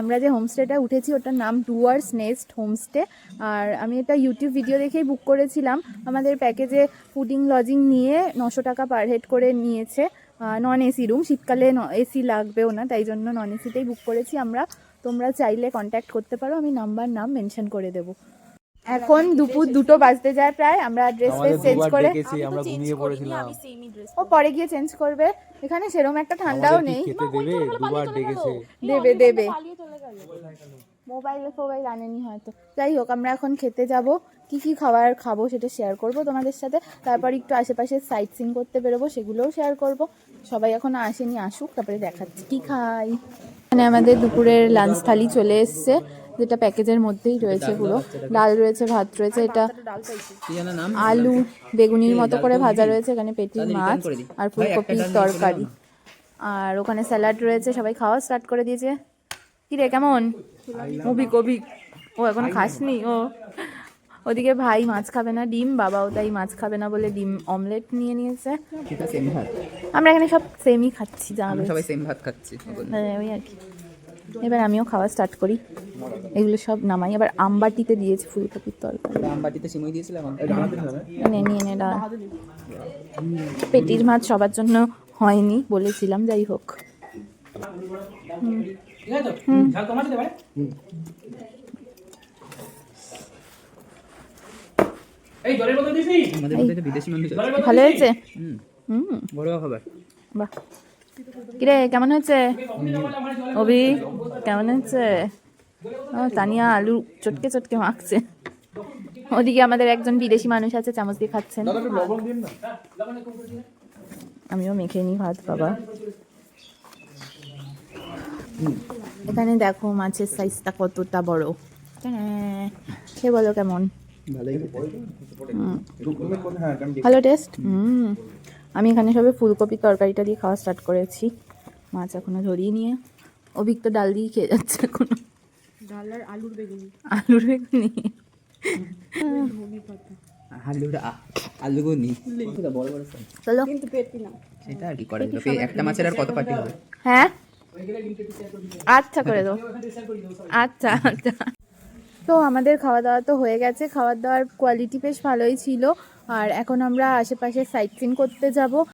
আমরা যে হোমস্টেটা উঠেছি ওটার নাম ডুয়ার্স নেস্ট হোমস্টে। আর আমি এটা ইউটিউব ভিডিও দেখেই বুক করেছিলাম। আমাদের প্যাকেজে ফুডিং লজিং নিয়ে নশো টাকা পার হেড করে নিয়েছে নন এসি রুম শীতকালে এসি লাগবেও না তাই জন্য নন এসিতেই বুক করেছি আমরা। তোমরা চাইলে কন্ট্যাক্ট করতে পারো আমি নাম্বার নাম মেনশন করে দেবো। এখন দুপুর দুটো বাজতে যায় প্রায় আমরা ড্রেস ফ্রেস চেঞ্জ করে আমরা ঘুমিয়ে পড়েছিলাম। ও পরে গিয়ে চেঞ্জ করবে। এখানে সেরকম একটা ঠান্ডাও নেই। দেবে? দেবে দেবে। মোবাইলে ফোবাইল আনেনি হয়তো। যাই হোক আমরা এখন খেতে যাব। কি কি খাবার খাব সেটা শেয়ার করব তোমাদের সাথে। তারপর একটু আশেপাশে সাইট সিন করতে বেরোবো সেগুলোও শেয়ার করব। সবাই এখন আসেনি আসুক তারপরে দেখাচ্ছি। কি খাই? মানে আমাদের দুপুরের লাঞ্চ থালি চলে এসছে যেটা প্যাকেজের মধ্যেই রয়েছে পুরো। ডাল রয়েছে ভাত রয়েছে এটা আলু বেগুনির মতো করে ভাজা রয়েছে এখানে পেটি মাছ আর ফুলকপির তরকারি। আর ওখানে স্যালাড রয়েছে সবাই খাওয়া স্টার্ট করে দিয়েছে। কি রে কেমন? মুভি কবি ও এখন খাসনি? ও। ওদিকে ভাই মাছ খাবে না ডিম। বাবাও তাই মাছ খাবে না বলে ডিম অমলেট নিয়ে নিয়েছে। আমরা এখানে সব সেমই খাচ্ছি যা সবাই সেম ভাত খাচ্ছি হ্যাঁ, ওই আর কি। এবার আমিও খাওয়া স্টার্ট করি। এগুলো সব নামাই। আবার আমবাটিতে দিয়েছি ফুলকপির তরকারি। আমবাটিতে সিমই দিয়েছিলাম এনে নিয়ে নে। পেটির মাছ সবার জন্য হয়নি বলেছিলাম যাই হোক। আমাদের মধ্যে একটা বিদেশি মানুষ ভালো হয়েছে? হুম, হুম। বড় খাবার। বাহ। কিরে কেমন হয়েছে? অভি কেমন হয়েছে? ও তানিয়া আলু চটকে চটকে মাখছে। ওদিকে আমাদের একজন বিদেশি মানুষ আছে চামচ দিয়ে খাচ্ছেন। আমিও মেখে নিই ভাত বাবা। এখানে দেখো মাছের সাইজটা কতটা বড়। হ্যাঁ সে বলো কেমন? ভালোই। ভালো টেস্ট হুম। আমি এখানে সবে ফুলকপির তরকারিটা দিয়ে খাওয়া স্টার্ট করেছি। মাছ এখনও ধরিয়ে নিয়ে। অভিক তো ডাল দিয়ে খেয়ে যাচ্ছে এখনও। ডাল আর আলুর বেগুনি। আলুর বেগুনি আলুটা আলুগো নি বড় বড় size। চলো। সেটা আর কি করা? যাবে একটা মাছের আর কত পার্টি হবে? হ্যাঁ? আচ্ছা করে দাও। আচ্ছা আচ্ছা। তো আমাদের খাওয়া দাওয়া তো হয়ে গেছে। খাওয়া দাওয়ার কোয়ালিটি বেশ ভালোই ছিল। আর এখন আমরা আশেপাশে সাইট সিন করতে যাব।